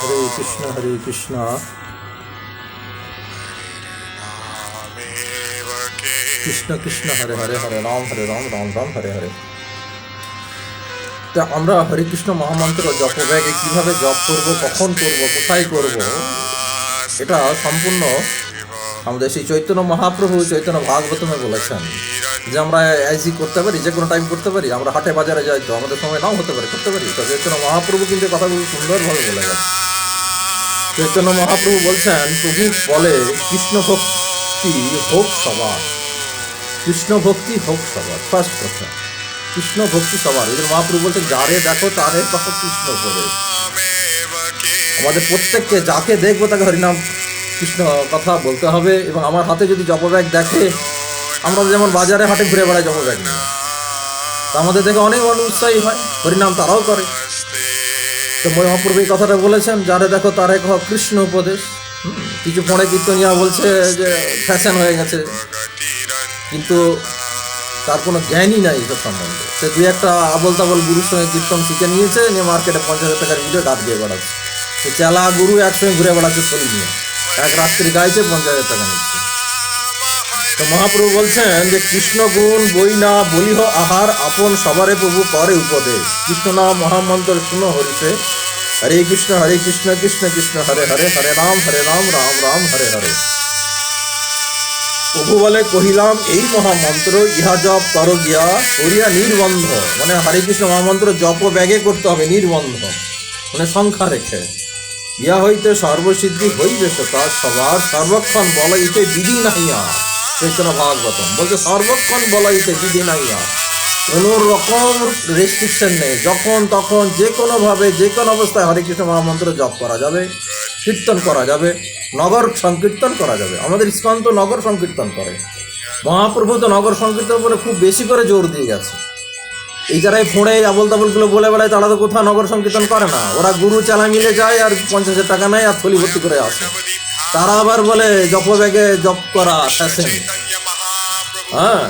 হরে কৃষ্ণ হরে কৃষ্ণ। কৃষ্ণ কৃষ্ণ, হরে হরে হরে, রাম হরে, রাম রাম রাম, হরে হরে। তা আমরা হরে কৃষ্ণ মহামন্ত্র জপ ব্যাগে কীভাবে জপ করব, কখন করব, কোথায় করব, এটা সম্পূর্ণ আমাদের সেই চৈতন্য মহাপ্রভু, চৈতন্য ভাগবতমে বলেছেন যে আমরা আইসি করতে পারি, যে কোনো টাইম করতে পারি, আমরা হাটে বাজারে যাই তো, আমাদের সময় নাও হতে পারে, করতে পারি। তো চৈতন্য মহাপ্রভু কিন্তু কথাগুলো সুন্দরভাবে বলে গেছে চৈতন্য মহাপ্রভু বলছেন, প্রভু বলে, কৃষ্ণ ভক্তি হোক সবার। কৃষ্ণ ভক্তি হোক সবার ফার্স্ট কথা। কৃষ্ণ ভক্তি সবার। এদের মহাপ্রভু বলছেন, যারে দেখো, তারে পাবো কৃষ্ণ উপদেশ আমাদের প্রত্যেককে যাকে দেখব তাকে হরিনাম কৃষ্ণ কথা বলতে হবে এবং আমার হাতে যদি জপব্যাগ দেখে, আমরা যেমন বাজারে হাটে ঘুরে বেড়াই জপব্যাগ নিয়ে। তা আমাদের দেখে অনেক মানুষ উৎসাহী হয় হরিনাম তারাও করে। তো মহাপ্রভু এই কথাটা বলেছেন, যারে দেখো তারে কহ কৃষ্ণ উপদেশ। কিছু পড়ে কীর্তনিয়া বলছে যে ফ্যাশন হয়ে গেছে। কিন্তু তার কোনো জ্ঞানই নাই এসব সম্বন্ধে। সে দুই একটা আবল তাবল গুরুর সঙ্গে কীর্তন শিখে নিয়েছে, নিয়ে মার্কেটে পঞ্চাশ হাজার টাকার ভিডিও গাছ দিয়ে বেড়াচ্ছে। সে চেলা গুরু একসঙ্গে ঘুরে বেড়াচ্ছে শরীর নিয়ে। এক রাত্রি গাইছে, পঞ্চাশ হাজার টাকা নিচ্ছে। তো মহাপ্রভু বলছেন যে, কৃষ্ণ গুণ, বই না, বলিহ আহার আপন সবারে প্রভু করে উপদেশ। কৃষ্ণ নাম মহামন্ত্র শুনো হরিষে। হরে কৃষ্ণ হরে কৃষ্ণ কৃষ্ণ কৃষ্ণ, হরে হরে হরে রাম হরে রাম রাম রাম, হরে হরে। প্রভু বলে, কহিলাম, এই মহামন্ত্র ইহা জপ কর গিয়া, করিয়া নির্বন্ধ। মানে হরে কৃষ্ণ মহামন্ত্র জপ ব্যাগে করতে হবে, নির্বন্ধ। মানে সংখ্যা রেখে। ইয়া হইতে সর্বসিদ্ধি হইবে তার সবার সর্বক্ষণ বলাইতে বিধি নাহিয়া চৈতন্য ভাগবতম বলছে, সর্বক্ষণ বলাইতে বিধি নাহিয়া কোনো রকম রেস্ট্রিকশন নেই। যখন তখন যে কোনোভাবে, যে কোনো অবস্থায় হরে কৃষ্ণ মহামন্ত্র জপ করা যাবে, কীর্তন করা যাবে, নগর সংকীর্তন করা যাবে। আমাদের ইস্কন তো নগর সংকীর্তন করে। মহাপ্রভু তো নগর সংকীর্তন করে খুব বেশি করে জোর দিয়ে গেছে। এই যারাই ফোঁড়ে আবল তাবলগুলো বলে বেড়ায়, তারা তো কোথাও নগর সংকীর্তন করে না। ওরা গুরু চালা মিলে যায় আর পঞ্চাশ হাজার টাকা নেয় আর থলি ভর্তি করে আসে। তারা আবার বলে, জপ ব্যাগে জপ করা হ্যাঁ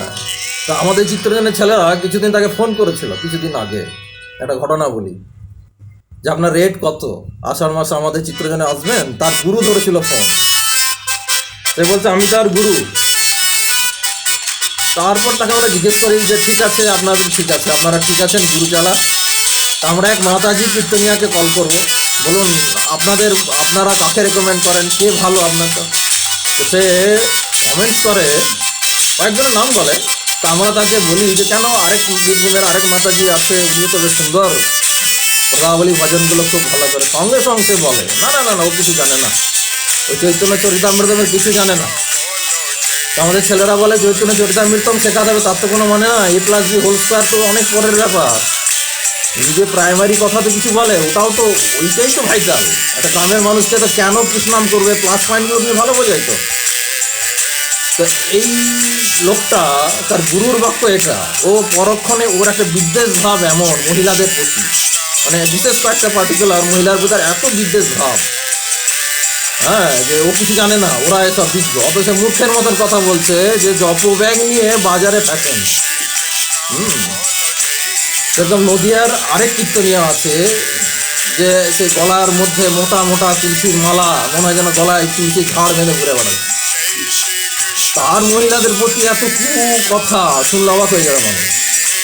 তা আমাদের চিত্রজনের ছেলেরা কিছুদিন তাকে ফোন করেছিল, কিছুদিন আগে। একটা ঘটনা বলি। যে আপনার রেট কত? আষাঢ় মাসে আমাদের চিত্রজনে আসবেন, তার গুরু ধরেছিল ফোন। সে বলছে, আমি তার গুরু। তারপর তাকে আমরা জিজ্ঞেস করি যে, ঠিক আছে আপনাদের ঠিক আছে, আপনারা ঠিক আছেন, গুরু চালা? তা আমরা এক মাতাজি কীর্তনিয়াকে কল করব। বলুন, আপনাদের, আপনারা কাকে রেকমেন্ড করেন? কে ভালো আপনার তো সে কমেন্টস করে, কয়েকজনের নাম বলে। তা আমরা তাকে বলি যে, কেন আরেক বীরভূমের আরেক মাতাজি আছে উনি তো বেশ সুন্দর রাবলি ভজনগুলো খুব ভালো করে। সঙ্গে সঙ্গে বলে, না না না না, ও কিছু জানে না। ওই চৈতন্য চরিতামৃতমের কিছু জানে না। আমাদের ছেলেরা বলে চৈতন্য চরিতামৃতম শেখাতে হবে তার তো কোনো মানে না। A plus B whole square তো অনেক পরের ব্যাপার। নিজে প্রাইমারি কথা তো কিছু বলে, ওটাও তো ওইটাই তো ভাইটাল একটা গ্রামের মানুষকে তো কেন কৃষ্ণাম করবে? প্লাস পয়েন্টগুলো তুমি ভালো বোঝাই তো। তো এই লোকটা, তার গুরুর বাক্য এটা, ও পরক্ষণে ওর একটা বিদ্বেষ ভাব এমন মহিলাদের প্রতি। মানে বিশেষ কয়েকটা পার্টিকুলার মহিলার ভিতর এত বিদ্বেষ ভাব। হ্যাঁ যে ও কিছু জানে না, ওরা এসব বিজ্ঞ অথচ মূর্খের মতন কথা বলছে যে জপ ব্যাগ নিয়ে বাজারে ফ্যাশন হুম। সেরকম নদিয়ার আরেক কীর্তনিয়া আছে, যে সে গলার মধ্যে মোটা মোটা তুলসীর মালা, মনে হয় যেন গলায় তুলসী ঝাড় বেঁধে ঘুরে বেড়াচ্ছে তার মহিলাদের প্রতি এত কু কথা শুনলে অবাক হয়ে যাবে মানুষ।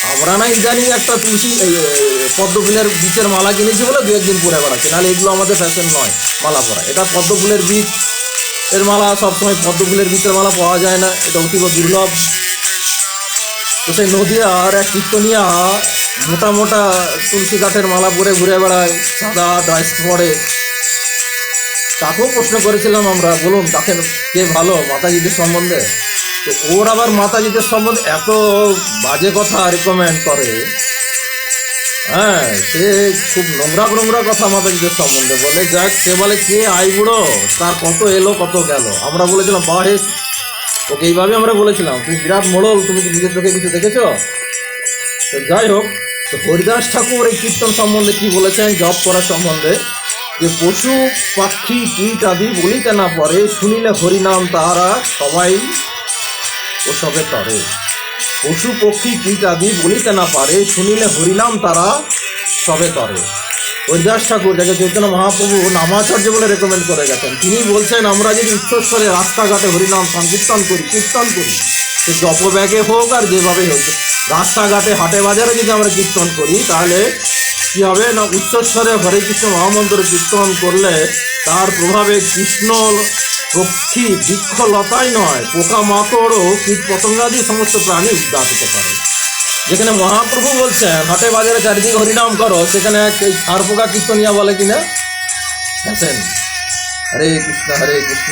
আমরা না জানি একটা তুলসী এই, এ, পদ্ম ফুলের বীজের মালা কিনেছি বলে দু একদিন পরে বেড়াচ্ছে। নাহলে এগুলো আমাদের ফ্যাশন নয় মালা পরা। এটা পদ্ম ফুলের বীজ এর মালা সবসময় পদ্ম ফুলের বীজের মালা পাওয়া যায় না এটা অতীব দুর্লভ। তো সেই নদীয়ার এক কীর্তনিয়া মোটা মোটা তুলসী কাঠের মালা পরে ঘুরে বেড়ায় সাদা ড্রাইস পরে তাকেও প্রশ্ন করেছিলাম আমরা বলুন তাকে কে ভালো মাতাজিদের সম্বন্ধে? ওর আবার মাতাজিদের সম্বন্ধে এত বাজে কথা রেকমেন্ড করে। হ্যাঁ সে খুব নোংরা নোংরা কথা মাতাজিদের সম্বন্ধে বলে, যাক, সে বলে, কে আই বুড়ো? তার কত এলো, কত গেল? আমরা বলেছিলাম, বাহে ওকে এইভাবে আমরা বলেছিলাম। তুমি বিরাট মোড়ল, তুমি কি নিজের চোখে কিছু দেখেছ? তো যাই হোক, তো হরিদাস ঠাকুর এই কীর্তন সম্বন্ধে কি বলেছেন, জপ করার সম্বন্ধে, যে পশু পাখি কীট আদি বলিতে না পারে, শুনিলে হরিনাম তাহারা সবাই ওসবে তরে। পশু, পক্ষী কীট আদি বলিতে না পারে, শুনিলে হরিনাম তারা সবে তরে। হরিদাস ঠাকুর, যাকে চৈতন্য মহাপ্রভু নামাচার্য বলে রেকমেন্ড করে গেছেন, তিনি বলছেন, আমরা যদি উচ্চস্বরে রাস্তাঘাটে হরিনাম সংকীর্তন করি, কীর্তন করি, সে জপব্যাগে হোক আর যেভাবে হোক, রাস্তাঘাটে হাটে বাজারে যদি আমরা কীর্তন করি, তাহলে কী হবে না, উচ্চস্বরে হরে কৃষ্ণ মহামন্ত্র কীর্তন করলে তার প্রভাবে কৃষ্ণ পক্ষী বৃক্ষলতাই নয় পোকা মাকড় ও কীট পতঙ্গাদি সমস্ত প্রাণী উদ্ধার হতে পারে। যেখানে মহাপ্রভু বলছেন, হাটে বাজারে চারিদিকে হরিনাম করো, সেখানে এই ছাড় পোকা কীর্তনিয়া বলে কিনা? দেখেন। হরে কৃষ্ণ হরে কৃষ্ণ।